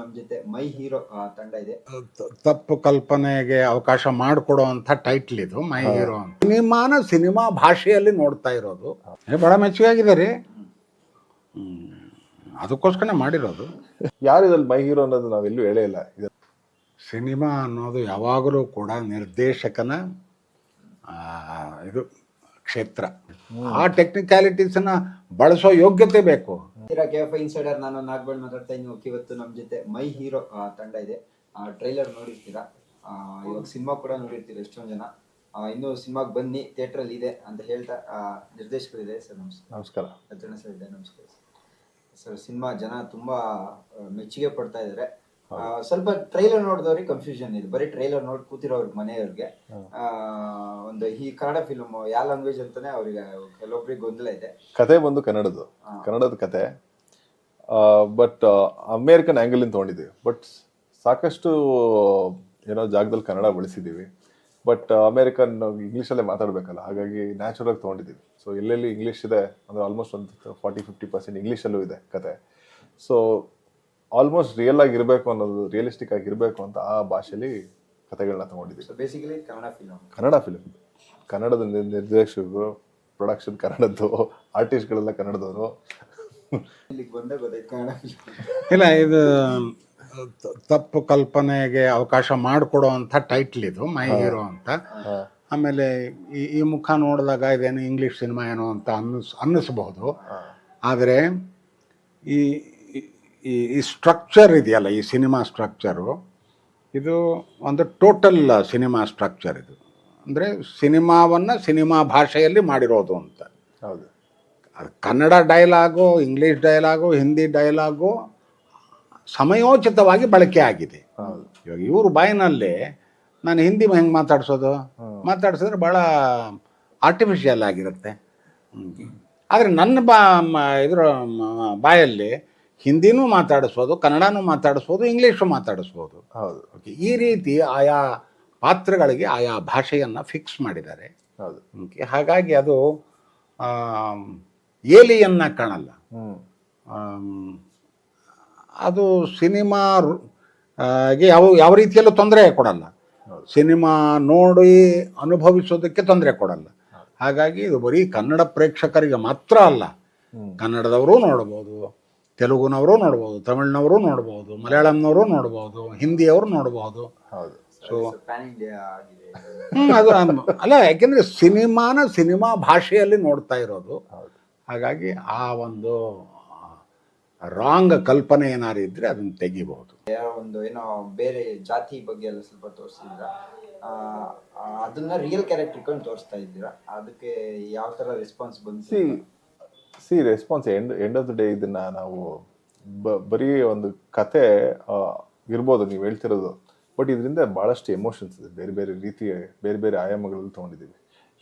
ನಮ್ಮ ಜೊತೆ ಮೈ ಹೀರೋ ತಂಡ ಇದೆ. ತಪ್ಪು ಕಲ್ಪನೆಗೆ ಅವಕಾಶ ಮಾಡಿಕೊಡುವಂತ ಟೈಟ್ಲ್ ಇದು ಮೈ ಹೀರೋ ಅಂತ. ಸಿನಿಮಾನ ಸಿನಿಮಾ ಭಾಷೆಯಲ್ಲಿ ನೋಡ್ತಾ ಇರೋದು. ಏ, ಬಹಳ ಮೆಚ್ಚುಗಾಗಿದೆ ರೀ. ಹ್ಮ್. ಅದಕ್ಕೋಸ್ಕರ ಮಾಡಿರೋದು. ಯಾರು ಇದ್ರಲ್ಲಿ ಮೈ ಹೀರೋ ಅನ್ನೋದು ನಾವೆಲ್ಲೂ ಹೇಳೇ ಇಲ್ಲ. ಇದು ಸಿನಿಮಾ ಅನ್ನೋದು ಯಾವಾಗಲೂ ಕೂಡ ನಿರ್ದೇಶಕನ ಆ, ಇದು ಕ್ಷೇತ್ರ. ಆ ಟೆಕ್ನಿಕ್ಯಾಲಿಟೀಸನ್ನ ಬಳಸೋ ಯೋಗ್ಯತೆ ಬೇಕು. ಕೆ ಎಫ್ ಇನ್ಸೈಡರ್ ನಾನು ನಾಗಬಾಳ್ ಮಾತಾಡ್ತಾ ಇದ್ದೀನಿ. ಇವತ್ತು ನಮ್ಮ ಜೊತೆ ಮೈ ಹೀರೋ ತಂಡ ಇದೆ. ಟ್ರೈಲರ್ ನೋಡಿರ್ತೀರಾ? ಇವಾಗ ಸಿನಿಮಾ ಕೂಡ ನೋಡಿರ್ತೀರಾ ಎಷ್ಟೊಂದು ಜನ? ಇನ್ನು ಸಿನಿಮಾಗೆ ಬನ್ನಿ ಥಿಯೇಟರ್ ಅಲ್ಲಿ ಇದೆ ಅಂತ ಹೇಳ್ತಾ ನಿರ್ದೇಶಕರಿದೆ ನಿರ್ದೇಶಕರು ಇದೆ ಸರ್ ನಮಸ್ಕಾರ. ನಮಸ್ಕಾರ. ಸರ್ ಇದೆ ನಮಸ್ಕಾರ ಸರ್. ಸಿನಿಮಾ ಜನ ತುಂಬಾ ಮೆಚ್ಚುಗೆ ಪಡ್ತಾ ಇದ್ದಾರೆ. ಆ, ಸ್ವಲ್ಪ ಟ್ರೈಲರ್ ನೋಡಿದವ್ರಿಗೆ ಕನ್ಫ್ಯೂಷನ್ ಇದೆ. ಬರೀ ಟ್ರೈಲರ್ ನೋಡಿ ಕೂತಿರೋರ್ಗೆ ಮನೆಯವ್ರಿಗೆ. ಆ, ಒಂದು ಈ ಕನ್ನಡ ಫಿಲ್ಮ್ ಯಾವ ಲ್ಯಾಂಗ್ವೇಜ್ ಅಂತಾನೆ ಅವ್ರಿಗೆ ಕೆಲವೊಬ್ರಿಗೆ ಗೊಂದಲ ಇದೆ. ಕತೆ ಬಂದು ಕನ್ನಡದ್ದು. ಕನ್ನಡದ ಕತೆ. ಬಟ್ ಅಮೇರಿಕನ್ ಆ್ಯಂಗಲ್ ಇಂದ ತೊಗೊಂಡಿದ್ದೀವಿ. ಬಟ್ ಸಾಕಷ್ಟು ಏನೋ ಜಾಗದಲ್ಲಿ ಕನ್ನಡ ಬಳಸಿದ್ದೀವಿ. ಬಟ್ ಅಮೇರಿಕನ್ ಇಂಗ್ಲೀಷಲ್ಲೇ ಮಾತಾಡಬೇಕಲ್ಲ. ಹಾಗಾಗಿ ನ್ಯಾಚುರಲ್ ಆಗಿ ತೊಗೊಂಡಿದ್ದೀವಿ. ಸೊ ಎಲ್ಲೆಲ್ಲಿ ಇಂಗ್ಲೀಷ್ ಇದೆ ಅಂದರೆ ಆಲ್ಮೋಸ್ಟ್ ಒಂದು ಫಾರ್ಟಿ ಫಿಫ್ಟಿ ಪರ್ಸೆಂಟ್ ಇಂಗ್ಲೀಷಲ್ಲೂ ಇದೆ ಕತೆ. ಸೊ ಆಲ್ಮೋಸ್ಟ್ ರಿಯಲ್ ಆಗಿ ಇರಬೇಕು ಅನ್ನೋದು ರಿಯಲಿಸ್ಟಿಕ್ ಆಗಿ ಇರಬೇಕು ಅಂತ ಆ ಭಾಷೆಯಲ್ಲಿ ಕಥೆಗಳನ್ನ ತಗೊಂಡಿದ್ದೀವಿ. So basically Kannada film Kannada film ಕನ್ನಡದ ನಿರ್ದೇಶಕರು ಪ್ರೊಡಕ್ಷನ್ ಕನ್ನಡದ್ದು ಆರ್ಟಿಸ್ಟ್ಗಳೆಲ್ಲ ಕನ್ನಡದವರು. ಇಲ್ಲ ಇದು ತಪ್ಪು ಕಲ್ಪನೆಗೆ ಅವಕಾಶ ಮಾಡಿಕೊಡೋ ಅಂತ ಟೈಟ್ಲ್ ಇದು ಮೈ ಹೀರೋ ಅಂತ. ಆಮೇಲೆ ಈ ಈ ಮುಖ ನೋಡಿದಾಗ ಇದೇನು ಇಂಗ್ಲೀಷ್ ಸಿನಿಮಾ ಏನೋ ಅಂತ ಅನ್ನಿಸ್ ಅನ್ನಿಸ್ಬಹುದು ಆದರೆ ಈ ಈ ಈ ಸ್ಟ್ರಕ್ಚರ್ ಇದೆಯಲ್ಲ ಈ ಸಿನಿಮಾ ಸ್ಟ್ರಕ್ಚರು ಇದು ಒಂದು ಟೋಟಲ್ ಸಿನಿಮಾ ಸ್ಟ್ರಕ್ಚರ್ ಇದು. ಅಂದರೆ ಸಿನಿಮಾವನ್ನು ಸಿನಿಮಾ ಭಾಷೆಯಲ್ಲಿ ಮಾಡಿರೋದು ಅಂತ. ಹೌದು. ಅದು Kannada dialogue English dialogue Hindi dialogue ಸಮಯೋಚಿತವಾಗಿ ಬಳಕೆ ಆಗಿದೆ. ಹೌದು. ಇವಾಗ ಇವ್ರ ಬಾಯಿನಲ್ಲಿ ನಾನು ಹಿಂದಿ ಹೆಂಗೆ ಮಾತಾಡ್ಸೋದು? ಮಾತಾಡ್ಸಿದ್ರೆ ಭಾಳ ಆರ್ಟಿಫಿಷಿಯಲ್ ಆಗಿರುತ್ತೆ. ಆದರೆ ನನ್ನ ಬಾ ಇದ್ರ ಬಾಯಲ್ಲಿ ಹಿಂದಿನೂ ಮಾತಾಡಿಸ್ಬೋದು ಕನ್ನಡನೂ ಮಾತಾಡಿಸ್ಬೋದು ಇಂಗ್ಲೀಷು ಮಾತಾಡಿಸ್ಬೋದು. ಹೌದು. ಓಕೆ ಈ ರೀತಿ ಆಯಾ ಪಾತ್ರಗಳಿಗೆ ಆಯಾ ಭಾಷೆಯನ್ನು ಫಿಕ್ಸ್ ಮಾಡಿದ್ದಾರೆ. ಹೌದು. ಓಕೆ ಹಾಗಾಗಿ ಅದು ಏಲಿಯನ್ನ ಕಾಣಲ್ಲ. ಅದು ಸಿನಿಮಾ ಗೆ ಯಾವ ಯಾವ ರೀತಿಯಲ್ಲೂ ತೊಂದರೆ ಕೊಡಲ್ಲ. ಸಿನಿಮಾ ನೋಡಿ ಅನುಭವಿಸೋದಕ್ಕೆ ತೊಂದರೆ ಕೊಡಲ್ಲ. ಹಾಗಾಗಿ ಇದು ಬರೀ ಕನ್ನಡ ಪ್ರೇಕ್ಷಕರಿಗೆ ಮಾತ್ರ ಅಲ್ಲ. ಕನ್ನಡದವರು ನೋಡ್ಬೋದು. ತೆಲುಗುನವರು ನೋಡ್ಬೋದು ತಮಿಳ್ನವರು ನೋಡ್ಬೋದು ಮಲಯಾಳಂನವರು ನೋಡ್ಬೋದು ಹಿಂದಿಯವರು ನೋಡ್ಬೋದು. ಹೌದು. ಸೊ ಇಂಡಿಯಾ ಆಗಿದೆ. ಹ್ಮ್, ಅದು ಅಲ್ಲ ಯಾಕೆಂದ್ರೆ ಸಿನಿಮಾನ ಸಿನಿಮಾ ಭಾಷೆಯಲ್ಲಿ ನೋಡ್ತಾ ಇರೋದು. ಹೌದು. ಹಾಗಾಗಿ ಆ ಒಂದು ರಾಂಗ್ ಕಲ್ಪನೆ ಏನಾರು ಇದ್ರೆ ಅದನ್ನ ತೆಗಿಬಹುದು. ಒಂದು ಏನೋ ಬೇರೆ ಜಾತಿ ಬಗ್ಗೆ ಎಲ್ಲ ಸ್ವಲ್ಪ ತೋರಿಸಿದ್ರ ಅದನ್ನ ರಿಯಲ್ ಕ್ಯಾರೆಕ್ಟರ್ ತೋರಿಸ್ತಾ ಇದ್ದೀರಾ? ಅದಕ್ಕೆ ಯಾವ ತರ ರೆಸ್ಪಾನ್ಸ್ ಬಂತು? See response end end of the day ಇದನ್ನ ನಾವು ಬರೀ ಒಂದು ಕತೆ ಇರ್ಬೋದು ನೀವು ಹೇಳ್ತಿರೋದು. ಬಟ್ ಇದರಿಂದ ಭಾಳಷ್ಟು ಎಮೋಷನ್ಸ್ ಇದೆ. ಬೇರೆ ಬೇರೆ ರೀತಿಯ ಬೇರೆ ಬೇರೆ ಆಯಾಮಗಳಲ್ಲಿ ತೊಗೊಂಡಿದ್ದೀವಿ.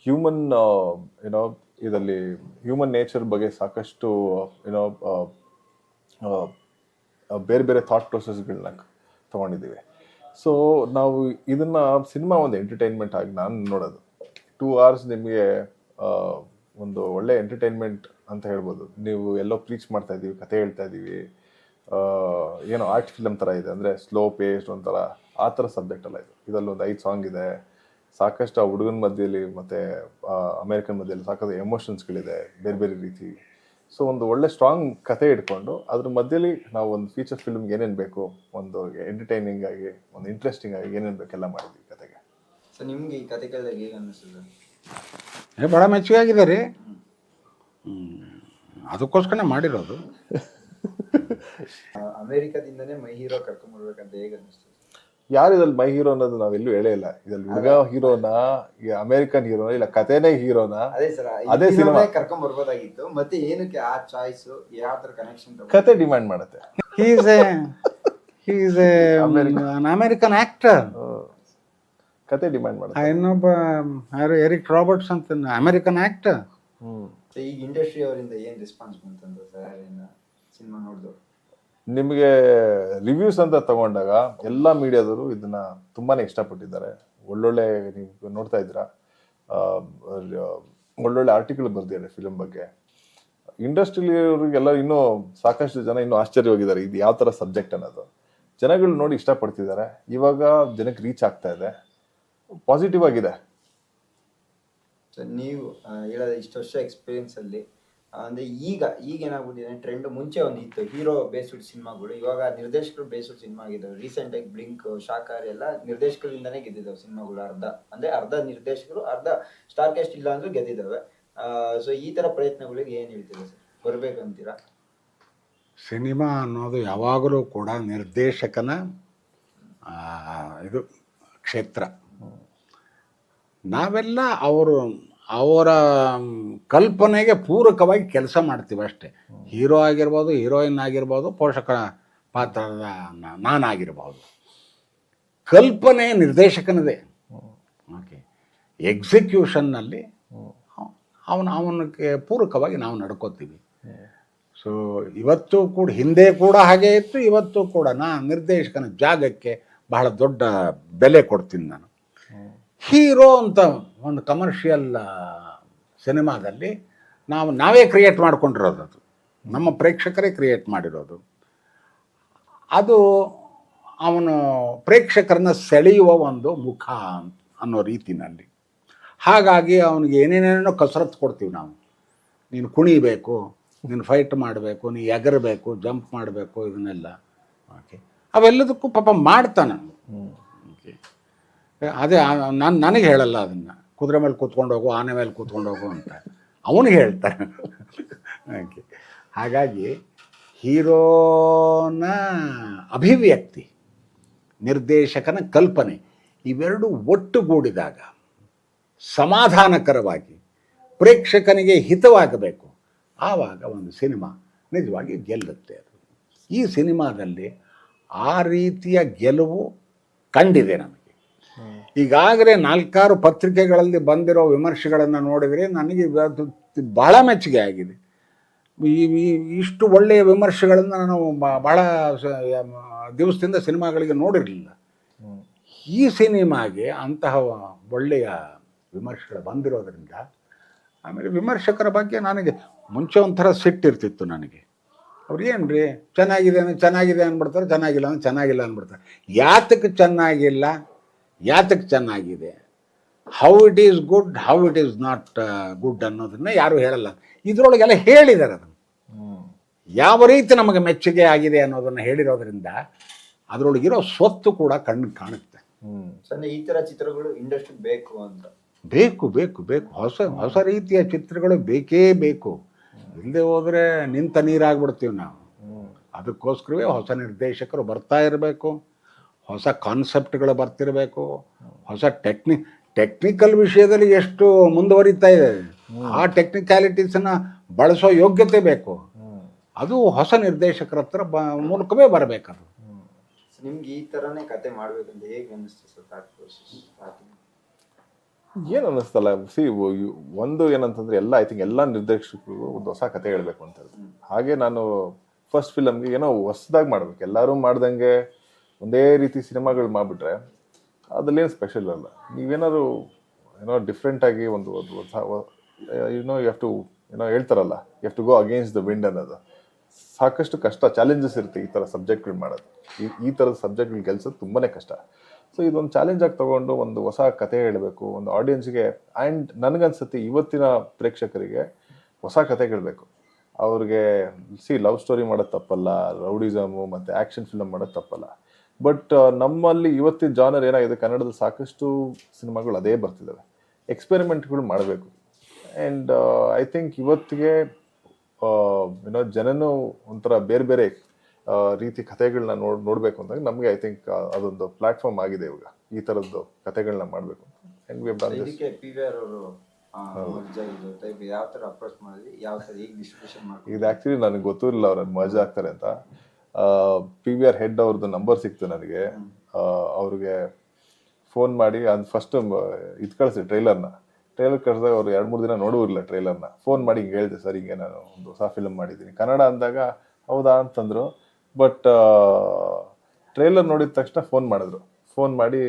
ಹ್ಯೂಮನ್ ಏನೋ ಇದರಲ್ಲಿ ಹ್ಯೂಮನ್ ನೇಚರ್ ಬಗ್ಗೆ ಸಾಕಷ್ಟು ಏನೋ ಬೇರೆ ಬೇರೆ ಥಾಟ್ ಪ್ರೊಸೆಸ್ಗಳನ್ನ ತೊಗೊಂಡಿದ್ದೀವಿ. ಸೊ ನಾವು ಇದನ್ನು ಸಿನಿಮಾ ಒಂದು ಎಂಟರ್ಟೈನ್ಮೆಂಟ್ ಆಗಿ ನಾನು ನೋಡೋದು. ಟೂ ಅವರ್ಸ್ ನಿಮಗೆ ಒಂದು ಒಳ್ಳೆ ಎಂಟರ್ಟೈನ್ಮೆಂಟ್ ಅಂತ ಹೇಳ್ಬೋದು. ನೀವು ಎಲ್ಲೋ ಪ್ರೀಚ್ ಮಾಡ್ತಾ ಇದ್ದೀವಿ ಕತೆ ಹೇಳ್ತಾ ಇದ್ದೀವಿ ಏನೋ ಆರ್ಟ್ ಫಿಲಮ್ ಥರ ಇದೆ. ಅಂದರೆ ಸ್ಲೋ ಪೇಸ್ಟ್ ಒಂಥರ, ಆ ಥರ ಸಬ್ಜೆಕ್ಟ್ ಅಲ್ಲ ಇದು. ಇದರಲ್ಲಿ ಒಂದು ಐದು ಸಾಂಗ್ ಇದೆ. ಸಾಕಷ್ಟು ಹುಡುಗನ ಮಧ್ಯದಲ್ಲಿ ಮತ್ತು ಅಮೇರಿಕನ್ ಮಧ್ಯದಲ್ಲಿ ಸಾಕಷ್ಟು ಎಮೋಷನ್ಸ್ಗಳಿದೆ ಬೇರೆ ಬೇರೆ ರೀತಿ. ಸೊ ಒಂದು ಒಳ್ಳೆ ಸ್ಟ್ರಾಂಗ್ ಕತೆ ಇಟ್ಕೊಂಡು ಅದ್ರ ಮಧ್ಯದಲ್ಲಿ ನಾವು ಒಂದು ಫೀಚರ್ ಫಿಲ್ಮ್ಗೆ ಏನೇನು ಬೇಕು, ಒಂದು ಎಂಟರ್ಟೈನಿಂಗ್ ಆಗಿ, ಒಂದು ಇಂಟ್ರೆಸ್ಟಿಂಗ್ ಆಗಿ ಏನೇನು ಬೇಕೆಲ್ಲ ಮಾಡಿದ್ವಿ ಕತೆಗೆ ಸೊ ನಿಮಗೆ ಈ ಕತೆ ಕೇಳಿದಾಗ ಹೇಗೆ ಅನ್ನಿಸ್ತದೆ? ಏ ಮೆಚ್ಚುಗೆ ಆಗಿದೆ ರೀ. ಹ್ಮ್. ಅದಕ್ಕೋಸ್ಕರ ಮಾಡಿರೋದು. ಅಮೆರಿಕದಿಂದನೇ ಮೈ ಹೀರೋ ಕರ್ಕೊಂಡ್ಬರ್ಬೇಕಂತ ಹೇಗೆ ಅನಿಸ್ತು ಯಾರು ಇದ್ರಲ್ಲಿ ಮೈ ಹೀರೋ ಅನ್ನೋದು ನಾವೆಲ್ಲೂ ಹೇಳೇ ಇಲ್ಲ. ಇದ್ರಲ್ಲಿ ಹುಡುಗ ಹೀರೋನಾ ಈ ಅಮೇರಿಕನ್ ಹೀರೋನಾ ಇಲ್ಲ ಕತೆನೇ ಹೀರೋನಾ? ಅದೇ ಸರ್ ಅದೇ ಸಿನಿಮಾ. ಕರ್ಕೊಂಡ್ ಬರ್ಬೋದಾಗಿತ್ತು ಮತ್ತೆ ಏನಕ್ಕೆ ಆ ಚಾಯ್ಸ್ ಯಾವ ತರ ಕನೆಕ್ಷನ್ ಕತೆ ಡಿಮ್ಯಾಂಡ್ ಮಾಡುತ್ತೆ. He's a he's a American. Actor ಕತೆ ಡಿಮ್ಯಾಂಡ್ ಮಾಡ್ತಾರೆ. ಇನ್ನೊಬ್ಬ ಯಾರು ಎರಿಕ್ ರಾಬರ್ಟ್ಸ್ ಅಂತ ಅಮೆರಿಕನ್ ಆಕ್ಟ್ ಹ್ಮ್. ಈಗ ಇಂಡಸ್ಟ್ರಿ ಅವರಿಂದ ಏನ್ ರೆಸ್ಪಾನ್ಸ್ ಬಂತಂದ್ರೆ ಸರ್ ಸಿನಿಮಾ ನೋಡಿದ್ರು ನಿಮಗೆ ರಿವ್ಯೂಸ್ ಅಂತ ತಗೊಂಡಾಗ ಎಲ್ಲ ಮೀಡಿಯಾದವರು ಇದನ್ನ ತುಂಬಾನೇ ಇಷ್ಟಪಟ್ಟಿದ್ದಾರೆ. ಒಳ್ಳೊಳ್ಳೆ ನೀವು ನೋಡ್ತಾ ಇದ್ದೀರಾ? ಒಳ್ಳೊಳ್ಳೆ ಆರ್ಟಿಕಲ್ ಬರ್ದಿದ್ದಾರೆ ಫಿಲಮ್ ಬಗ್ಗೆ. ಇಂಡಸ್ಟ್ರಿಯಲ್ಲಿಯವರಿಗೆಲ್ಲ ಇನ್ನೂ ಸಾಕಷ್ಟು ಜನ ಇನ್ನೂ ಆಶ್ಚರ್ಯವಾಗಿದ್ದಾರೆ. ಇದು ಯಾವ ಥರ ಸಬ್ಜೆಕ್ಟ್ ಅನ್ನೋದು. ಜನಗಳು ನೋಡಿ ಇಷ್ಟಪಡ್ತಿದ್ದಾರೆ. ಇವಾಗ ಜನಕ್ಕೆ ರೀಚ್ ಆಗ್ತಾ ಇದೆ. ಪಾಸಿಟಿವ್ ಆಗಿದೆ. ಸೊ ನೀವು ಹೇಳೋದು ಇಷ್ಟು ವರ್ಷ ಎಕ್ಸ್ಪೀರಿಯನ್ಸ್ ಅಲ್ಲಿ ಅಂದ್ರೆ ಈಗ ಈಗ ಏನಾಗ್ಬಿಟ್ಟಿದೆ ಟ್ರೆಂಡ್ ಮುಂಚೆ ಒಂದು ಇತ್ತು ಹೀರೋ ಬೇಸ್ಡ್ ಸಿನಿಮಾಗಳು ಇವಾಗ ನಿರ್ದೇಶಕರು ಬೇಸ್ಡ್ ಸಿನಿಮಾ ಆಗಿದ್ದಾವೆ. ರೀಸೆಂಟ್ ಆಗಿ ಬ್ಲಿಂಕ್ ಶಾಕಾರಿ ಎಲ್ಲ ನಿರ್ದೇಶಕರಿಂದಾನೇ ಗೆದ್ದಿದ್ದಾವೆ ಸಿನಿಮಾಗಳು ಅರ್ಧ. ಅಂದ್ರೆ ಅರ್ಧ ನಿರ್ದೇಶಕರು ಅರ್ಧ ಸ್ಟಾರ್ ಕಾಸ್ಟ್ ಇಲ್ಲ ಅಂದ್ರೂ ಗೆದ್ದಿದ್ದಾವೆ. ಸೊ ಈ ತರ ಪ್ರಯತ್ನಗಳಿಗೆ ಏನ್ ಹೇಳ್ತೀರಾ ಸರ್? ಬರ್ಬೇಕಂತೀರಾ ಸಿನಿಮಾ ಅನ್ನೋದು ಯಾವಾಗಲೂ ಕೂಡ ನಿರ್ದೇಶಕನ ಆ, ಇದು ಕ್ಷೇತ್ರ. ನಾವೆಲ್ಲ ಅವರು, ಅವರ ಕಲ್ಪನೆಗೆ ಪೂರಕವಾಗಿ ಕೆಲಸ ಮಾಡ್ತೀವಿ ಅಷ್ಟೇ. ಹೀರೋ ಆಗಿರ್ಬೋದು, ಹೀರೋಯಿನ್ ಆಗಿರ್ಬೋದು, ಪೋಷಕ ಪಾತ್ರದ ನಾನಾಗಿರ್ಬೋದು. ಕಲ್ಪನೆ ನಿರ್ದೇಶಕನದೇ. ಓಕೆ. ಎಕ್ಸಿಕ್ಯೂಷನ್ನಲ್ಲಿ ಅವನ ಅವನಿಗೆ ಪೂರಕವಾಗಿ ನಾವು ನಡ್ಕೋತೀವಿ. ಸೊ ಇವತ್ತು ಕೂಡ, ಹಿಂದೆ ಕೂಡ ಹಾಗೆ ಇತ್ತು, ಇವತ್ತು ಕೂಡ ನಾ ನಿರ್ದೇಶಕನ ಜಾಗಕ್ಕೆ ಬಹಳ ದೊಡ್ಡ ಬೆಲೆ ಕೊಡ್ತೀನಿ ನಾನು. ಹೀರೋ ಅಂತ ಒಂದು ಕಮರ್ಷಿಯಲ್ ಸಿನಿಮಾದಲ್ಲಿ ನಾವು ನಾವೇ ಕ್ರಿಯೇಟ್ ಮಾಡ್ಕೊಂಡಿರೋದು ಅದು. ನಮ್ಮ ಪ್ರೇಕ್ಷಕರೇ ಕ್ರಿಯೇಟ್ ಮಾಡಿರೋದು. ಅದು ಅವನು ಪ್ರೇಕ್ಷಕರನ್ನ ಸೆಳೆಯುವ ಒಂದು ಮುಖ ಅನ್ನೋ ರೀತಿನಲ್ಲಿ. ಹಾಗಾಗಿ ಅವನಿಗೆ ಏನೇನೇನೋ ಕಸರತ್ತು ಕೊಡ್ತೀವಿ ನಾವು. ನೀನು ಕುಣಿಬೇಕು ನೀನು ಫೈಟ್ ಮಾಡಬೇಕು ನೀ ಎಗರಬೇಕು ಜಂಪ್ ಮಾಡಬೇಕು ಇದನ್ನೆಲ್ಲ. ಓಕೆ ಅವೆಲ್ಲದಕ್ಕೂ ಪಾಪ ಮಾಡ್ತಾನೆ. ಓಕೆ ಅದೇ ನಾನು ನನಗೆ ಹೇಳಲ್ಲ ಅದನ್ನು. ಕುದುರೆ ಮೇಲೆ ಕೂತ್ಕೊಂಡು ಹೋಗು, ಆನೆ ಮೇಲೆ ಕೂತ್ಕೊಂಡು ಹೋಗು ಅಂತ. ಅವನಿಗೆ ಹೇಳ್ತಾರೆ. ಹಾಗಾಗಿ ಹೀರೋನ ಅಭಿವ್ಯಕ್ತಿ, ನಿರ್ದೇಶಕನ ಕಲ್ಪನೆ, ಇವೆರಡು ಒಟ್ಟುಗೂಡಿದಾಗ ಸಮಾಧಾನಕರವಾಗಿ ಪ್ರೇಕ್ಷಕನಿಗೆ ಹಿತವಾಗಬೇಕು. ಆವಾಗ ಒಂದು ಸಿನಿಮಾ ನಿಜವಾಗಿ ಗೆಲ್ಲುತ್ತೆ ಅದು. ಈ ಸಿನಿಮಾದಲ್ಲಿ ಆ ರೀತಿಯ ಗೆಲುವು ಕಂಡಿದೆ ನಮಗೆ. ಈಗಾಗಲೇ ನಾಲ್ಕಾರು ಪತ್ರಿಕೆಗಳಲ್ಲಿ ಬಂದಿರೋ ವಿಮರ್ಶೆಗಳನ್ನು ನೋಡಿದರೆ ನನಗೆ ಬಹಳ ಮೆಚ್ಚುಗೆ ಆಗಿದೆ. ಈ ಇಷ್ಟು ಒಳ್ಳೆಯ ವಿಮರ್ಶೆಗಳನ್ನು ನಾನು ಬಹಳ ದಿವಸದಿಂದ ಸಿನಿಮಾಗಳಿಗೆ ನೋಡಿರಲಿಲ್ಲ. ಈ ಸಿನಿಮಾಗೆ ಅಂತಹ ಒಳ್ಳೆಯ ವಿಮರ್ಶೆಗಳು ಬಂದಿರೋದ್ರಿಂದ ಆಮೇಲೆ ವಿಮರ್ಶಕರ ಬಗ್ಗೆ ನನಗೆ ಮುಂಚೆ ಒಂಥರ ಸಿಟ್ಟಿರ್ತಿತ್ತು ನನಗೆ. ಅವ್ರು ಏನು ರೀ ಚೆನ್ನಾಗಿದೆ ಅಂದರೆ ಚೆನ್ನಾಗಿದೆ ಅಂದ್ಬಿಡ್ತಾರೆ, ಚೆನ್ನಾಗಿಲ್ಲ ಅಂದ್ರೆ ಚೆನ್ನಾಗಿಲ್ಲ ಅಂದ್ಬಿಡ್ತಾರೆ. ಯಾತಕ್ಕೆ ಚೆನ್ನಾಗಿಲ್ಲ? ಯಾತಕ್ಕೆ ಚೆನ್ನಾಗಿದೆ? How it is good how it is not good ಅನ್ನೋದನ್ನ ಯಾರು ಹೇಳಲ್ಲ. ಇದರೊಳಗೆಲ್ಲ ಹೇಳಿದ್ದಾರೆ ಅದನ್ನು. ಯಾವ ರೀತಿ ನಮಗೆ ಮೆಚ್ಚುಗೆ ಆಗಿದೆ ಅನ್ನೋದನ್ನು ಹೇಳಿರೋದ್ರಿಂದ ಅದರೊಳಗಿರೋ ಸ್ವತ್ತು ಕೂಡ ಕಣ್ಣು ಕಾಣುತ್ತೆ. ಸೊ ಅಂದ್ರೆ ಈ ತರ ಚಿತ್ರಗಳು ಇಂಡಸ್ಟ್ರಿ ಬೇಕು ಅಂತ. ಬೇಕು ಬೇಕು ಬೇಕು. ಹೊಸ ಹೊಸ ರೀತಿಯ ಚಿತ್ರಗಳು ಬೇಕೇ ಬೇಕು. ಇಲ್ಲದೆ ಹೋದರೆ ನಿಂತ ನೀರಾಗ್ಬಿಡ್ತೀವಿ ನಾವು. ಅದಕ್ಕೋಸ್ಕರವೇ ಹೊಸ ನಿರ್ದೇಶಕರು ಬರ್ತಾ ಇರಬೇಕು. ಹೊಸ ಕಾನ್ಸೆಪ್ಟ್ಗಳು ಬರ್ತಿರಬೇಕು ಹೊಸ ಟೆಕ್ನಿ ಟೆಕ್ನಿಕಲ್ ವಿಷಯದಲ್ಲಿ ಎಷ್ಟು ಮುಂದುವರಿತಾ ಇದೆ. ಆ ಟೆಕ್ನಿಕ್ಯಾಲಿಟೀಸನ್ನು ಬಳಸೋ ಯೋಗ್ಯತೆ ಬೇಕು. ಅದು ಹೊಸ ನಿರ್ದೇಶಕರ ಹತ್ರ ಬ ಮೂಲಕವೇ ಬರಬೇಕದು. ನಿಮ್ಗೆ ಈ ತರನೇ ಕತೆ ಮಾಡಬೇಕಂತ ಹೇಗೆ ಸರ್ ಪ್ರೋಸೆಸ್ ಏನು ಅನ್ನಿಸ್ತಲ್ಲ ಸಿ ಒಂದು ಏನಂತಂದ್ರೆ ಎಲ್ಲ ಐ ಥಿಂಕ್ ಎಲ್ಲ ನಿರ್ದೇಶಕರು ಒಂದು ಹೊಸ ಕತೆ ಹೇಳಬೇಕು ಅಂತ ಹೇಳಿ ಹಾಗೆ ನಾನು ಫಸ್ಟ್ ಫಿಲಮ್ಗೆ ಏನೋ ಹೊಸದಾಗಿ ಮಾಡ್ಬೇಕು. ಎಲ್ಲರೂ ಮಾಡ್ದಂಗೆ ಒಂದೇ ರೀತಿ ಸಿನಿಮಾಗಳು ಮಾಡಿಬಿಟ್ರೆ ಅದಲ್ಲೇನು ಸ್ಪೆಷಲ್ ಅಲ್ಲ. ನೀವೇನಾದ್ರು ಏನೋ ಡಿಫ್ರೆಂಟ್ ಆಗಿ ಒಂದು ಏನೋ ಯು ಹ್ಯಾವ್ ಟು ಏನೋ ಹೇಳ್ತಾರಲ್ಲ you have to go against the wind ಅನ್ನೋದು. ಸಾಕಷ್ಟು ಕಷ್ಟ ಚಾಲೆಂಜಸ್ ಇರುತ್ತೆ ಈ ಥರ ಸಬ್ಜೆಕ್ಟ್ಗಳು ಮಾಡೋದು. ಈ ಈ ಥರದ ಸಬ್ಜೆಕ್ಟ್ಗಳು ಗೆಲ್ಸೋದು ತುಂಬಾ ಕಷ್ಟ. ಸೊ ಇದೊಂದು ಚಾಲೆಂಜ್ ಆಗಿ ತಗೊಂಡು ಒಂದು ಹೊಸ ಕತೆ ಹೇಳಬೇಕು, ಒಂದು ಆಡಿಯನ್ಸ್ಗೆ ಆ್ಯಂಡ್ ನನಗನ್ಸುತ್ತೆ ಇವತ್ತಿನ ಪ್ರೇಕ್ಷಕರಿಗೆ ಹೊಸ ಕತೆ ಹೇಳಬೇಕು. ಅವ್ರಿಗೆ ಸಿ ಲವ್ ಸ್ಟೋರಿ ಮಾಡೋದು ತಪ್ಪಲ್ಲ ರೌಡಿಸಮು ಮತ್ತು ಆ್ಯಕ್ಷನ್ ಫಿಲಮ್ ಮಾಡೋದು ತಪ್ಪಲ್ಲ. ಬಟ್ ನಮ್ಮಲ್ಲಿ ಇವತ್ತಿನ ಜಾನರ್ ಏನಾಗಿದೆ? ಕನ್ನಡದ ಸಾಕಷ್ಟು ಸಿನಿಮಾಗಳು ಅದೇ ಬರ್ತಿದ್ದಾವೆ ಎಕ್ಸ್ಪೆರಿಮೆಂಟ್ಗಳು ಮಾಡಬೇಕು. ಆ್ಯಂಡ್ ಐ ಥಿಂಕ್ ಇವತ್ತಿಗೆ ಏನೋ ಜನನು ಒಂಥರ ಬೇರೆ ಬೇರೆ ರೀತಿ ಕಥೆಗಳನ್ನ ನೋಡ್ ನೋಡಬೇಕು ಅಂದಾಗ ನಮಗೆ ಐ ಥಿಂಕ್ ಅದೊಂದು ಪ್ಲಾಟ್ಫಾರ್ಮ್ ಆಗಿದೆ ಇವಾಗ. ಈ ಥರದ್ದು ಕಥೆಗಳನ್ನ ಮಾಡಬೇಕು ಆ್ಯಂಡ್ ವಿ ಡನ್ ದಿಸ್ ಇದಕ್ಕೆ ಪಿ ವಿ ಆರ್ ಅವರು ಯಾವ ತರ ಅಪ್ರೋಚ್ ಮಾಡಿದ್ವಿ ಯಾವ ತರ ಹೇಗೆ ಡಿಸ್ಟ್ರಿಬ್ಯೂಷನ್ ಮಾಡ್ತೀವಿ ಇದು ಆ್ಯಕ್ಚುಲಿ ನನಗೆ ಗೊತ್ತಿರಲಿಲ್ಲ ಅವ್ರು ಮಜಾ ಆಗ್ತಾರೆ ಅಂತ. ಪಿ ವಿ ಆರ್ ಹೆಡ್ ಅವ್ರದ್ದು ನಂಬರ್ ಸಿಕ್ತು ನನಗೆ. ಅವ್ರಿಗೆ ಫೋನ್ ಮಾಡಿ ಅದು ಫಸ್ಟ್ ಇದು ಕಳಿಸಿ ಟ್ರೈಲರ್ನ ಟ್ರೈಲರ್ ಕಳಿಸಿದಾಗ ಅವ್ರು ಎರಡು ಮೂರು ದಿನ ನೋಡುವುದಿಲ್ಲ ಟ್ರೈಲರ್ನ ಫೋನ್ ಮಾಡಿ ಹಿಂಗೆ ಹೇಳಿದೆ ಸರ್ ಹಿಂಗೆ ನಾನು ಒಂದು ಹೊಸ ಫಿಲಮ್ ಮಾಡಿದ್ದೀನಿ. ಕನ್ನಡ ಅಂದಾಗ ಹೌದಾ? ಅಂತಂದರು. ಬಟ್ ಟ್ರೈಲರ್ ನೋಡಿದ ತಕ್ಷಣ ಫೋನ್ ಮಾಡಿದ್ರು. ಫೋನ್ ಮಾಡಿ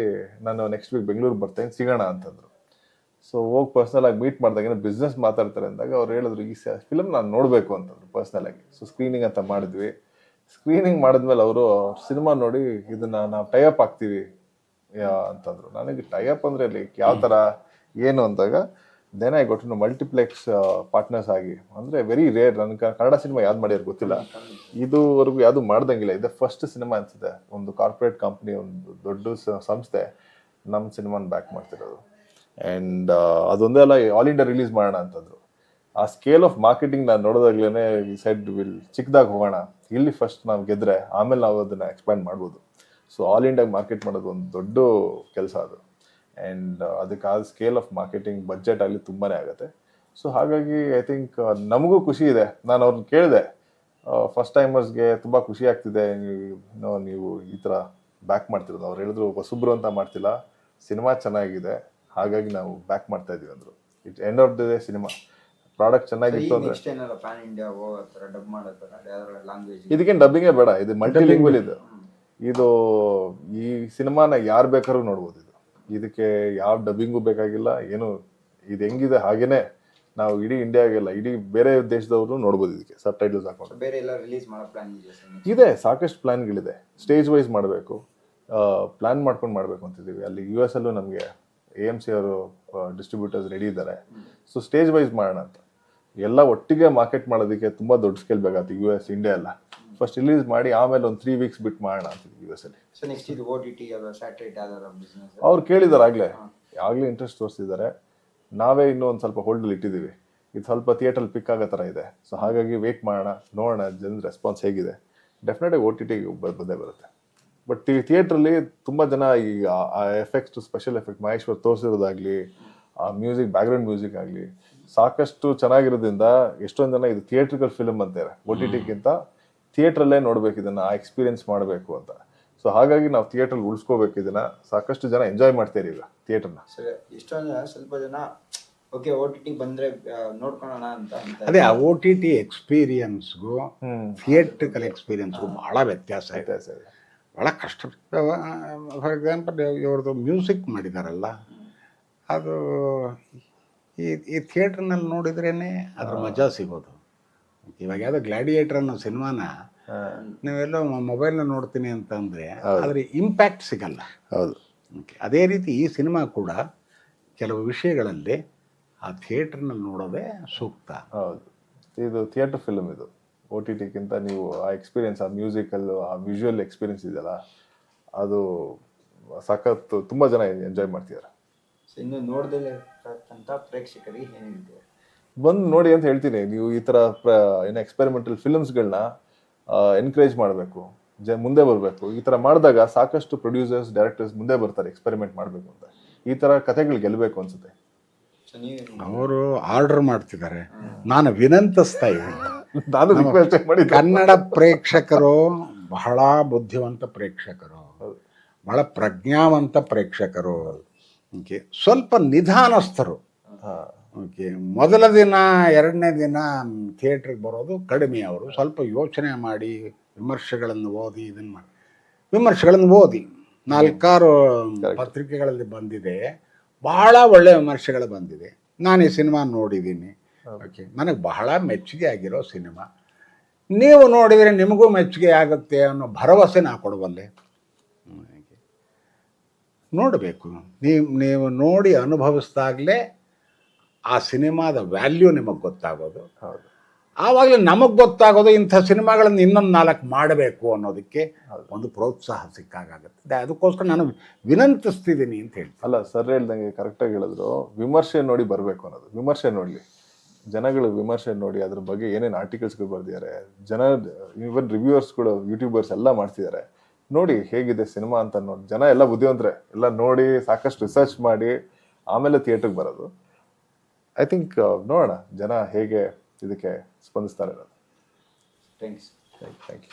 ನಾನು ನೆಕ್ಸ್ಟ್ ವೀಕ್ ಬೆಂಗಳೂರಿಗೆ ಬರ್ತೇನೆ ಸಿಗೋಣ ಅಂತಂದರು. ಸೊ ಹೋಗಿ ಪರ್ಸ್ನಲ್ ಆಗಿ ಮೀಟ್ ಮಾಡಿದಾಗ ಏನೋ ಬಿಸ್ನೆಸ್ ಮಾತಾಡ್ತಾರೆ ಅಂದಾಗ ಅವ್ರು ಹೇಳಿದ್ರು ಈ ಫಿಲಮ್ ನಾನು ನೋಡಬೇಕು ಅಂತಂದ್ರು ಪರ್ಸ್ನಲ್ ಆಗಿ. ಸೊ ಸ್ಕ್ರೀನಿಂಗ್ ಅಂತ ಮಾಡಿದ್ವಿ. ಸ್ಕ್ರೀನಿಂಗ್ ಮಾಡಿದ್ಮೇಲೆ ಅವರು ಸಿನಿಮಾ ನೋಡಿ ಇದನ್ನ ನಾವು ಟೈಅಪ್ ಆಗ್ತೀವಿ ಅಂತಂದ್ರು. ನನಗೆ ಟೈಅಪ್ ಅಂದ್ರೆ ಲೈಕ್ ಯಾವ ಥರ ಏನು ಅಂದಾಗ then I got multiplex partners ಆಗಿ. ಅಂದ್ರೆ ವೆರಿ ರೇರ್ ನನ್ಗೆ ಕನ್ನಡ ಸಿನಿಮಾ ಯಾವ್ದು ಮಾಡ್ಯಾರ ಗೊತ್ತಿಲ್ಲ. ಇದುವರೆಗೂ ಯಾವುದು ಮಾಡ್ದಂಗಿಲ್ಲ. ಇದೆ ಫಸ್ಟ್ ಸಿನಿಮಾ ಅನ್ಸುತ್ತೆ. ಒಂದು ಕಾರ್ಪೊರೇಟ್ ಕಂಪ್ನಿ ಒಂದು ದೊಡ್ಡ ಸಂಸ್ಥೆ ನಮ್ಮ ಸಿನಿಮಾನ ಬ್ಯಾಕ್ ಮಾಡ್ತಿರೋದು. ಆ್ಯಂಡ್ ಅದೊಂದೇ ಅಲ್ಲ ಆಲ್ ಇಂಡಿಯಾ ರಿಲೀಸ್ ಮಾಡೋಣ ಅಂತಂದ್ರು. ಆ ಸ್ಕೇಲ್ ಆಫ್ ಮಾರ್ಕೆಟಿಂಗ್ ನಾನು ನೋಡೋದಾಗ್ಲೇ ಸೆಡ್ ವಿಲ್ ಚಿಕ್ಕದಾಗಿ ಹೋಗೋಣ. ಇಲ್ಲಿ ಫಸ್ಟ್ ನಾವು ಗೆದ್ರೆ ಆಮೇಲೆ ನಾವು ಅದನ್ನ ಎಕ್ಸ್ಪ್ಯಾಂಡ್ ಮಾಡ್ಬೋದು. ಸೊ ಆಲ್ ಇಂಡಿಯಾಗೆ ಮಾರ್ಕೆಟ್ ಮಾಡೋದು ಒಂದು ದೊಡ್ಡ ಕೆಲಸ ಅದು. ಆ್ಯಂಡ್ ಅದಕ್ಕೆ ಆ ಸ್ಕೇಲ್ ಆಫ್ ಮಾರ್ಕೆಟಿಂಗ್ ಬಜೆಟ್ ಅಲ್ಲಿ ತುಂಬಾ ಆಗುತ್ತೆ. ಸೊ ಹಾಗಾಗಿ ಐ ಥಿಂಕ್ ನಮಗೂ ಖುಷಿ ಇದೆ. ನಾನು ಅವ್ರನ್ನ ಕೇಳಿದೆ ಫಸ್ಟ್ ಟೈಮರ್ಸ್ಗೆ ತುಂಬ ಖುಷಿ ಆಗ್ತಿದೆ. ನೀವು ನೀವು ಈ ಥರ ಬ್ಯಾಕ್ ಮಾಡ್ತಿರೋದು. ಅವ್ರು ಹೇಳಿದ್ರು, ಹೊಸಬ್ರು ಅಂತ ಮಾಡ್ತಿಲ್ಲ. ಸಿನಿಮಾ ಚೆನ್ನಾಗಿದೆ. ಹಾಗಾಗಿ ನಾವು ಬ್ಯಾಕ್ ಮಾಡ್ತಾ ಇದ್ದೀವಿ ಅಂದರು. It end of the day cinema. Product ಚೆನ್ನಾಗಿತ್ತು ಅಂದ್ರೆ. ನೆಕ್ಸ್ಟ್ ಏನಾರ ಪ್ಯಾನ್ ಇಂಡಿಯಾ ಹೋಗೋ ಥರ ಡಬ್ ಮಾಡೋ ಥರ ಯಾವ್ದಾರ ಲ್ಯಾಂಗ್ವೇಜ್ ಇದಕ್ಕೇನು ಡಬ್ಬಿಂಗೇ ಬೇಡ ಇದು ಮಲ್ಟಿ ಲಿಂಗ್ವಲ್ ಇದು. ಇದು ಈ ಸಿನಿಮಾನ ಯಾರು ಬೇಕಾದ್ರೂ ನೋಡ್ಬೋದು ಇದು. ಇದಕ್ಕೆ ಯಾವ ಡಬ್ಬಿಂಗು ಬೇಕಾಗಿಲ್ಲ ಏನು ಇದು ಹೆಂಗಿದೆ ಹಾಗೇನೆ ನಾವು ಇಡೀ ಇಂಡಿಯಾಗೆಲ್ಲ ಇಡೀ ಬೇರೆ ದೇಶದವರು ನೋಡ್ಬೋದು ಇದಕ್ಕೆ ಸಬ್ ಟೈಟಲ್ಸ್ ಹಾಕೊಂಡು ಬೇರೆ ಎಲ್ಲ ರಿಲೀಸ್ ಮಾಡೋ ಪ್ಲಾನ್ ಇದೆ ಇದೆ ಸಾಕಷ್ಟು ಪ್ಲಾನ್ಗಳಿದೆ ಸ್ಟೇಜ್ ವೈಸ್ ಮಾಡಬೇಕು. ಪ್ಲಾನ್ ಮಾಡ್ಕೊಂಡು ಮಾಡಬೇಕು ಅಂತಿದ್ದೀವಿ. ಅಲ್ಲಿ ಯು ಎಸ್ ಅಲ್ಲೂ ನಮಗೆ ಎ ಎಂ ಸಿ ಅವರು ಡಿಸ್ಟ್ರಿಬ್ಯೂಟರ್ಸ್ ರೆಡಿ ಇದ್ದಾರೆ. ಸೊ ಸ್ಟೇಜ್ ವೈಸ್ ಮಾಡೋಣ ಅಂತ. ಎಲ್ಲ ಒಟ್ಟಿಗೆ ಮಾರ್ಕೆಟ್ ಮಾಡೋದಕ್ಕೆ ತುಂಬ ದೊಡ್ಡ ಸ್ಕೇಲ್ ಬೇಕಾಗುತ್ತೆ ಯು ಎಸ್ ಇಂಡಿಯಾ ಎಲ್ಲ. ಫಸ್ಟ್ ರಿಲೀಸ್ ಮಾಡಿ ಆಮೇಲೆ ಒಂದು ತ್ರೀ ವೀಕ್ಸ್ ಬಿಟ್ಟು ಮಾಡೋಣ ಅಂತ ಯು ಎಸ್ ಅಲ್ಲಿ. ಸೊ ನೆಕ್ಸ್ಟ್ ಇದು ಓ ಟಿ ಸ್ಯಾಟಲೈಟ್ ಯಾವ್ದಾರ ಬಿಸ್ನೆಸ್ ಅವ್ರು ಕೇಳಿದಾರೆ ಆಗಲೇ. ಆಗಲೇ ಇಂಟ್ರೆಸ್ಟ್ ತೋರಿಸಿದ್ದಾರೆ. ನಾವೇ ಇನ್ನೂ ಒಂದು ಸ್ವಲ್ಪ ಹೋಲ್ಡಲ್ಲಿ ಇಟ್ಟಿದ್ದೀವಿ. ಇದು ಸ್ವಲ್ಪ ಥಿಯೇಟ್ರಲ್ಲಿ ಪಿಕ್ ಆಗೋ ಥರ ಇದೆ. ಸೊ ಹಾಗಾಗಿ ವೇಟ್ ಮಾಡೋಣ ನೋಡೋಣ ಜನ ರೆಸ್ಪಾನ್ಸ್ ಹೇಗಿದೆ. ಡೆಫಿನೆಟಾಗಿ ಓ ಟಿ ಟಿಗೆ ಬಂದೇ ಬರುತ್ತೆ. ಬಟ್ ಥಿಯೇಟ್ರಲ್ಲಿ ತುಂಬ ಜನ ಈ ಆ ಎಫೆಕ್ಟ್ಸ್ ಸ್ಪೆಷಲ್ ಎಫೆಕ್ಟ್ ಮಹೇಶ್ವರ್ ತೋರಿಸಿರೋದಾಗಲಿ ಆ ಮ್ಯೂಸಿಕ್ ಬ್ಯಾಕ್ಗ್ರೌಂಡ್ ಮ್ಯೂಸಿಕ್ ಆಗಲಿ ಸಾಕಷ್ಟು ಚೆನ್ನಾಗಿರೋದ್ರಿಂದ ಎಷ್ಟೊಂದು ಜನ ಇದು ಥಿಯೇಟ್ರಿಕಲ್ ಫಿಲ್ಮ್ ಅಂತಾರೆ ಒ ಟಿ ಟಿಗಿಂತ ಥಿಯೇಟ್ರಲ್ಲೇ ನೋಡ್ಬೇಕು ಇದನ್ನ ಆ ಎಕ್ಸ್ಪೀರಿಯನ್ಸ್ ಮಾಡಬೇಕು ಅಂತ. ಸೊ ಹಾಗಾಗಿ ನಾವು ಥಿಯೇಟ್ರಲ್ಲಿ ಉಳಿಸ್ಕೋಬೇಕು ಇದನ್ನ. ಸಾಕಷ್ಟು ಜನ ಎಂಜಾಯ್ ಮಾಡ್ತಾರೆ ಈಗ ಥಿಯೇಟರ್ನ ಸರಿ ಇಷ್ಟೊಂದು ಜನ ಸ್ವಲ್ಪ ಜನ ಓಕೆ ಓ ಟಿ ಟಿ ಬಂದ್ರೆ ನೋಡ್ಕೊಳ್ಳೋಣ ಅಂತ ಅದೇ ಆ ಓ ಟಿ ಟಿ ಎಕ್ಸ್ಪೀರಿಯನ್ಸ್ಗೂ ಥಿಯೇಟ್ರಿಕಲ್ ಎಕ್ಸ್ಪೀರಿಯನ್ಸ್ಗೂ ಬಹಳ ವ್ಯತ್ಯಾಸ ಇದೆ. ಭಾಳ ಕಷ್ಟ. ಫಾರ್ ಎಕ್ಸಾಂಪಲ್ ಇವ್ರದ್ದು ಮ್ಯೂಸಿಕ್ ಮಾಡಿದಾರಲ್ಲ ಅದು ಈ ಈ ಥಿಯೇಟ್ರ್ನಲ್ಲಿ ನೋಡಿದ್ರೇ ಅದ್ರ ಮಜಾ ಸಿಗೋದು. ಇವಾಗ ಯಾವುದೋ ಗ್ಲಾಡಿಯೇಟರ್ ಅನ್ನೋ ಸಿನಿಮಾನ ನೀವೆಲ್ಲೋ ಮೊಬೈಲ್ನ ನೋಡ್ತೀನಿ ಅಂತಂದರೆ ಅದ್ರ ಇಂಪ್ಯಾಕ್ಟ್ ಸಿಗಲ್ಲ. ಹೌದು. ಅದೇ ರೀತಿ ಈ ಸಿನಿಮಾ ಕೂಡ ಕೆಲವು ವಿಷಯಗಳಲ್ಲಿ ಆ ಥಿಯೇಟ್ರ್ನಲ್ಲಿ ನೋಡೋದೇ ಸೂಕ್ತ. ಹೌದು. ಇದು ಥಿಯೇಟರ್ ಫಿಲ್ಮ್ ಇದು. ಓ ಟಿ ಟಿಗಿಂತ ನೀವು ಆ ಎಕ್ಸ್ಪೀರಿಯನ್ಸ್ ಆ ಮ್ಯೂಸಿಕಲ್ಲು ಆ ವಿಜುವಲ್ ಎಕ್ಸ್ಪೀರಿಯನ್ಸ್ ಇದೆಯಲ್ಲ ಅದು ಸಖತ್ತು ತುಂಬ ಜನ ಎಂಜಾಯ್ ಮಾಡ್ತಿದ್ದಾರೆ. ಇನ್ನು ನೋಡ್ದಲೇ ಇರ್ತಕ್ಕಂಥ ಪ್ರೇಕ್ಷಕರಿಗೆ ಏನ್ ಹೇಳ್ತೀವಿ ಬಂದು ನೋಡಿ ಅಂತ ಹೇಳ್ತೀನಿ ನೀವು ಈ ಥರ ಪ್ರ ಏನೋ ಎಕ್ಸ್ಪೆರಿಮೆಂಟಲ್ ಫಿಲ್ಮ್ಸ್ಗಳನ್ನ ಎನ್ಕರೇಜ್ ಮಾಡಬೇಕು ಜ ಮುಂದೆ ಬರಬೇಕು. ಈ ಥರ ಮಾಡಿದಾಗ ಸಾಕಷ್ಟು ಪ್ರೊಡ್ಯೂಸರ್ಸ್ ಡೈರೆಕ್ಟರ್ಸ್ ಮುಂದೆ ಬರ್ತಾರೆ ಎಕ್ಸ್ಪೆರಿಮೆಂಟ್ ಮಾಡಬೇಕು ಅಂತ. ಈ ಥರ ಕಥೆಗಳು ಗೆಲ್ಲಬೇಕು ಅನ್ಸುತ್ತೆ. ಅವರು ಆರ್ಡರ್ ಮಾಡ್ತಿದ್ದಾರೆ. ನಾನು ವಿನಂತಿಸ್ತಾ ಇದ್ದೀನಿ ನಾನು ರಿಕ್ವೆಸ್ಟ್ ಕನ್ನಡ ಪ್ರೇಕ್ಷಕರು ಬಹಳ ಬುದ್ಧಿವಂತ ಪ್ರೇಕ್ಷಕರು. ಬಹಳ ಪ್ರಜ್ಞಾವಂತ ಪ್ರೇಕ್ಷಕರು. ಓಕೆ ಸ್ವಲ್ಪ ನಿಧಾನಸ್ಥರು. ಓಕೆ ಮೊದಲ ದಿನ ಎರಡನೇ ದಿನ ಥಿಯೇಟ್ರಿಗೆ ಬರೋದು ಕಡಿಮೆ ಅವರು. ಸ್ವಲ್ಪ ಯೋಚನೆ ಮಾಡಿ ವಿಮರ್ಶೆಗಳನ್ನು ಓದಿ ಇದನ್ನು ಮಾಡಿ. ವಿಮರ್ಶೆಗಳನ್ನು ಓದಿ. ನಾಲ್ಕಾರು ಪತ್ರಿಕೆಗಳಲ್ಲಿ ಬಂದಿದೆ. ಬಹಳ ಒಳ್ಳೆಯ ವಿಮರ್ಶೆಗಳು ಬಂದಿದೆ. ನಾನು ಈ ಸಿನಿಮಾ ನೋಡಿದ್ದೀನಿ. ಓಕೆ ನನಗೆ ಬಹಳ ಮೆಚ್ಚುಗೆ ಆಗಿರೋ ಸಿನಿಮಾ. ನೀವು ನೋಡಿದರೆ ನಿಮಗೂ ಮೆಚ್ಚುಗೆ ಆಗುತ್ತೆ ಅನ್ನೋ ಭರವಸೆ ನಾ ಕೊಡಬಲ್ಲೆ. ನೋಡಬೇಕು. ನೀವು ನೀವು ನೋಡಿ ಅನುಭವಿಸ್ದಾಗಲೇ ಆ ಸಿನಿಮಾದ ವ್ಯಾಲ್ಯೂ ನಿಮಗೆ ಗೊತ್ತಾಗೋದು. ಹೌದು. ಆವಾಗಲೇ ನಮಗೆ ಗೊತ್ತಾಗೋದು ಇಂಥ ಸಿನಿಮಾಗಳನ್ನು ಇನ್ನೊಂದು ನಾಲ್ಕು ಮಾಡಬೇಕು ಅನ್ನೋದಕ್ಕೆ ಒಂದು ಪ್ರೋತ್ಸಾಹ ಸಿಕ್ಕಾಗುತ್ತೆ ಅದಕ್ಕೋಸ್ಕರ ನಾನು ವಿನಂತಿಸ್ತಿದ್ದೀನಿ ಅಂತ ಹೇಳಿ ಅಲ್ಲ ಸರ್ ಹೇಳ್ದಂಗೆ ಕರೆಕ್ಟಾಗಿ ಹೇಳಿದ್ರು. ವಿಮರ್ಶೆ ನೋಡಿ ಬರಬೇಕು ಅನ್ನೋದು. ವಿಮರ್ಶೆ ನೋಡಲಿ. ಜನಗಳು ವಿಮರ್ಶೆ ನೋಡಿ ಅದ್ರ ಬಗ್ಗೆ ಏನೇನು ಆರ್ಟಿಕಲ್ಸ್ಗಳು ಬರೆದಿದ್ದಾರೆ. ಜನ ಇವನ್ ರಿವ್ಯೂವರ್ಸ್ಗಳು ಯೂಟ್ಯೂಬರ್ಸ್ ಎಲ್ಲ ಮಾಡ್ತಿದ್ದಾರೆ. ನೋಡಿ ಹೇಗಿದೆ ಸಿನಿಮಾ ಅಂತ ನೋಡಿ ಜನ ಎಲ್ಲ ಬುದ್ಧಿವಂತರೆ. ಎಲ್ಲ ನೋಡಿ ಸಾಕಷ್ಟು ರಿಸರ್ಚ್ ಮಾಡಿ ಆಮೇಲೆ ಥಿಯೇಟ್ರಿಗೆ ಬರೋದು. ಐ ಥಿಂಕ್ ನೋಡೋಣ ಜನ ಹೇಗೆ ಇದಕ್ಕೆ ಸ್ಪಂದಿಸ್ತಾರೆ ಅನ್ನೋದು. Thanks thank you